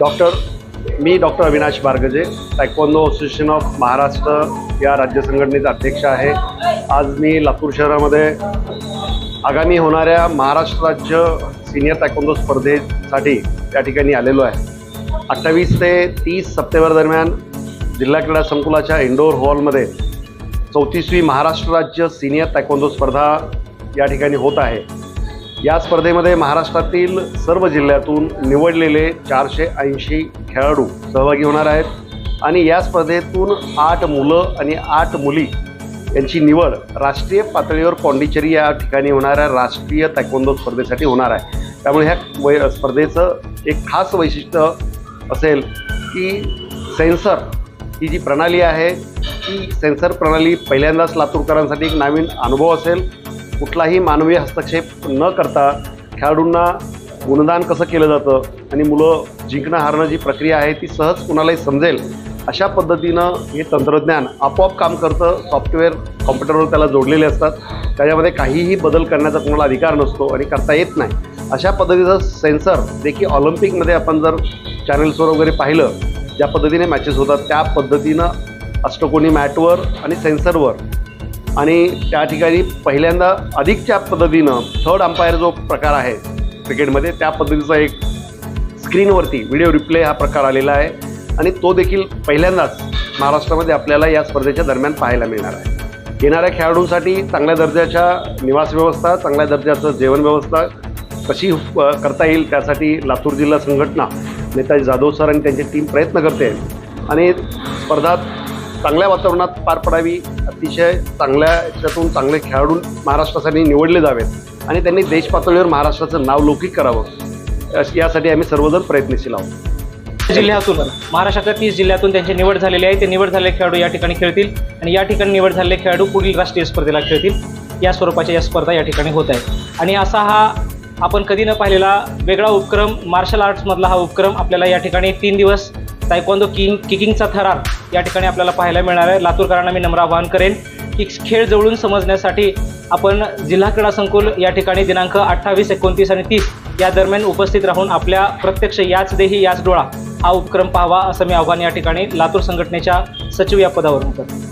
Doctor me doctor Avinash Bargaje taekwondo association of Maharashtra या राज्य संघटनेचा अध्यक्ष आहे. आज मी लातूर शहरामध्ये आगामी होणाऱ्या महाराष्ट्र राज्य सिनियर तायकोंदो स्पर्धेसाठी त्या ठिकाणी आलेलो आहे. अठ्ठावीस ते तीस सप्टेंबर दरम्यान जिल्हा क्रीडा संकुलाच्या इंडोर हॉलमध्ये चौतीसवी महाराष्ट्र राज्य सिनियर तायकोंदो स्पर्धा या ठिकाणी होत आहे. या स्पर्धेमध्ये महाराष्ट्रातील सर्व जिल्ह्यातून निवडलेले चारशे ऐंशी खेळाडू सहभागी होणार आहेत. आणि या स्पर्धेतून आठ मुलं आणि आठ मुली यांची निवड राष्ट्रीय पातळीवर पॉंडिचेरी या ठिकाणी होणाऱ्या राष्ट्रीय तायकोंदो स्पर्धेसाठी होणार आहे. त्यामुळे ह्या वै स्पर्धेचं एक खास वैशिष्ट्य असेल की सेन्सर ही जी प्रणाली आहे ती सेन्सर प्रणाली पहिल्यांदाच लातूरकरांसाठी एक नवीन अनुभव असेल. कुठलाही मानवी हस्तक्षेप न करता खेळाडूंना गुणदान कसं केलं जातं आणि मुलं जिंकणं हारणं जी प्रक्रिया आहे ती सहज कुणालाही समजेल अशा पद्धतीनं हे तंत्रज्ञान आपोआप काम करतं. सॉफ्टवेअर कॉम्प्युटरवर त्याला जोडलेले असतात. त्याच्यामध्ये काहीही बदल करण्याचा कोणाला अधिकार नसतो आणि करता येत नाही. अशा पद्धतीचं सेन्सर देखील ऑलिम्पिकमध्ये आपण जर चॅनल्सवर वगैरे पाहिलं ज्या पद्धतीने मॅचेस होतात त्या पद्धतीनं अष्टकोनी मॅटवर आणि सेन्सरवर आणि त्या ठिकाणी पहिल्यांदा अधिकच्या पद्धतीनं थर्ड अंपायर जो प्रकार आहे क्रिकेटमध्ये त्या पद्धतीचा एक स्क्रीनवरती व्हिडिओ रिप्ले हा प्रकार आलेला आहे. आणि तो देखील पहिल्यांदाच महाराष्ट्रामध्ये आपल्याला या स्पर्धेच्या दरम्यान पाहायला मिळणार आहे. येणाऱ्या खेळाडूंसाठी चांगल्या दर्जाच्या निवास व्यवस्था चांगल्या दर्जाचं जेवण व्यवस्था कशी करता येईल त्यासाठी लातूर जिल्हा संघटना नेताजी जाधव सर आणि त्यांची टीम प्रयत्न करते. आणि स्पर्धात चांगल्या वातावरणात पार पडावी. अतिशय चांगल्या याच्यातून चांगले खेळाडू महाराष्ट्रासाठी निवडले जावेत आणि त्यांनी देश पातळीवर महाराष्ट्राचं नाव लौकिक करावं. यासाठी आम्ही सर्वजण प्रयत्नशील आहोत. जिल्ह्यातून महाराष्ट्राच्या तीस जिल्ह्यातून त्यांची निवड झालेली आहे ते निवड झालेले खेळाडू या ठिकाणी खेळतील आणि या ठिकाणी निवड झालेले खेळाडू पुढील राष्ट्रीय स्पर्धेला खेळतील. या स्वरूपाच्या या स्पर्धा या ठिकाणी होत आहे आणि असा हा आपण कधी न पाहिलेला वेगळा उपक्रम मार्शल आर्ट्समधला हा उपक्रम आपल्याला या ठिकाणी तीन दिवस तायक्वांदो किंग किकिंगचा थरार या ठिकाणी आपल्याला पाहायला मिळणार आहे. लातूरकरांना मी नम्र आवाहन करेन की खेळ जवळून समजण्यासाठी आपण जिल्हा क्रीडा संकुल या ठिकाणी दिनांक अठ्ठावीस एकोणतीस आणि तीस या दरम्यान उपस्थित राहून आपल्या प्रत्यक्ष याच देही याच डोळा हा उपक्रम पाहावा असं मी आव्हान या ठिकाणी लातूर संघटनेच्या सचिव या पदावरून करतो.